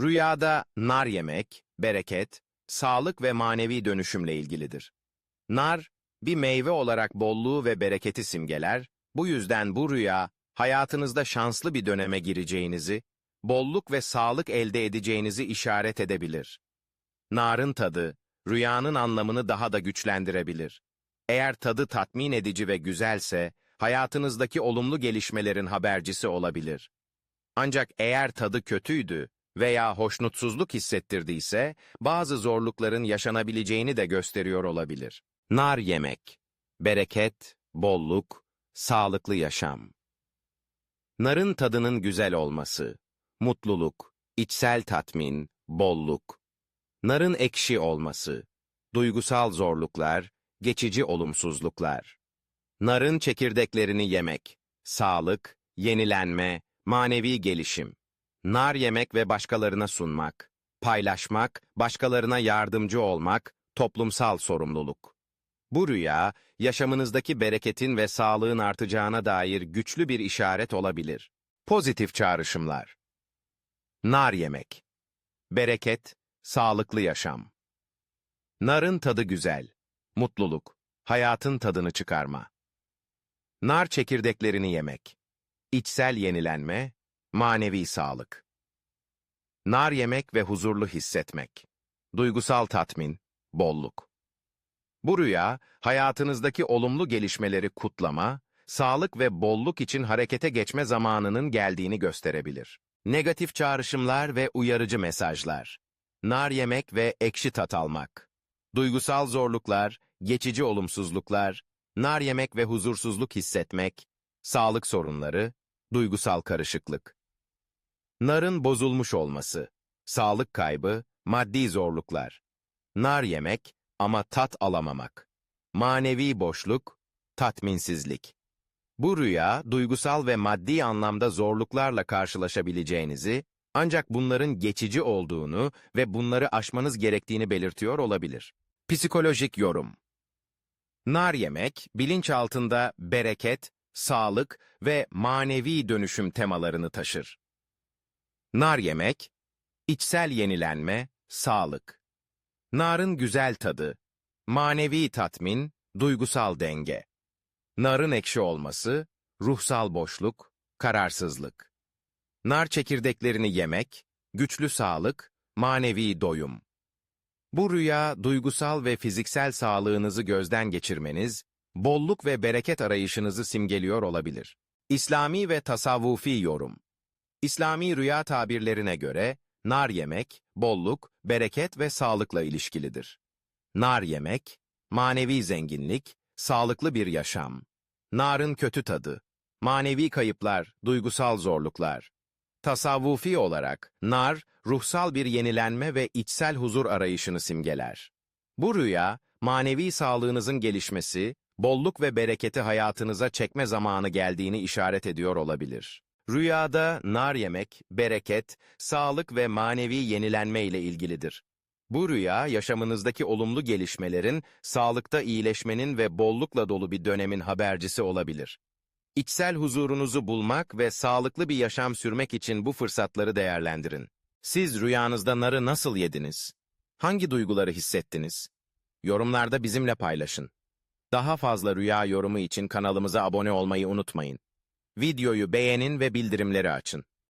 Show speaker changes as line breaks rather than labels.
Rüyada nar yemek, bereket, sağlık ve manevi dönüşümle ilgilidir. Nar, bir meyve olarak bolluğu ve bereketi simgeler, bu yüzden bu rüya, hayatınızda şanslı bir döneme gireceğinizi, bolluk ve sağlık elde edeceğinizi işaret edebilir. Narın tadı, rüyanın anlamını daha da güçlendirebilir. Eğer tadı tatmin edici ve güzelse, hayatınızdaki olumlu gelişmelerin habercisi olabilir. Ancak eğer tadı kötüydü veya hoşnutsuzluk hissettirdiyse, bazı zorlukların yaşanabileceğini de gösteriyor olabilir. Nar yemek, bereket, bolluk, sağlıklı yaşam. Narın tadının güzel olması, mutluluk, içsel tatmin, bolluk. Narın ekşi olması, duygusal zorluklar, geçici olumsuzluklar. Narın çekirdeklerini yemek, sağlık, yenilenme, manevi gelişim. Nar yemek ve başkalarına sunmak, paylaşmak, başkalarına yardımcı olmak, toplumsal sorumluluk. Bu rüya, yaşamınızdaki bereketin ve sağlığın artacağına dair güçlü bir işaret olabilir. Pozitif çağrışımlar. Nar yemek. Bereket, sağlıklı yaşam. Narın tadı güzel. Mutluluk, hayatın tadını çıkarma. Nar çekirdeklerini yemek. İçsel yenilenme, manevi sağlık. Nar yemek ve huzurlu hissetmek. Duygusal tatmin, bolluk. Bu rüya, hayatınızdaki olumlu gelişmeleri kutlama, sağlık ve bolluk için harekete geçme zamanının geldiğini gösterebilir. Negatif çağrışımlar ve uyarıcı mesajlar. Nar yemek ve ekşi tat almak. Duygusal zorluklar, geçici olumsuzluklar, nar yemek ve huzursuzluk hissetmek, sağlık sorunları, duygusal karışıklık. Narın bozulmuş olması, sağlık kaybı, maddi zorluklar. Nar yemek ama tat alamamak. Manevi boşluk, tatminsizlik. Bu rüya, duygusal ve maddi anlamda zorluklarla karşılaşabileceğinizi, ancak bunların geçici olduğunu ve bunları aşmanız gerektiğini belirtiyor olabilir. Psikolojik yorum Nar yemek, bilinçaltında bereket, sağlık ve manevi dönüşüm temalarını taşır. Nar yemek, içsel yenilenme, sağlık. Narın güzel tadı, manevi tatmin, duygusal denge. Narın ekşi olması, ruhsal boşluk, kararsızlık. Nar çekirdeklerini yemek, güçlü sağlık, manevi doyum. Bu rüya, duygusal ve fiziksel sağlığınızı gözden geçirmeniz, bolluk ve bereket arayışınızı simgeliyor olabilir. İslami ve tasavvufi yorum İslami rüya tabirlerine göre, nar yemek, bolluk, bereket ve sağlıkla ilişkilidir. Nar yemek, manevi zenginlik, sağlıklı bir yaşam. Narın kötü tadı, manevi kayıplar, duygusal zorluklar. Tasavvufi olarak, nar, ruhsal bir yenilenme ve içsel huzur arayışını simgeler. Bu rüya, manevi sağlığınızın gelişmesi, bolluk ve bereketi hayatınıza çekme zamanı geldiğini işaret ediyor olabilir. Rüyada nar yemek, bereket, sağlık ve manevi yenilenme ile ilgilidir. Bu rüya, yaşamınızdaki olumlu gelişmelerin, sağlıkta iyileşmenin ve bollukla dolu bir dönemin habercisi olabilir. İçsel huzurunuzu bulmak ve sağlıklı bir yaşam sürmek için bu fırsatları değerlendirin. Siz rüyanızda narı nasıl yediniz? Hangi duyguları hissettiniz? Yorumlarda bizimle paylaşın. Daha fazla rüya yorumu için kanalımıza abone olmayı unutmayın. Videoyu beğenin ve bildirimleri açın.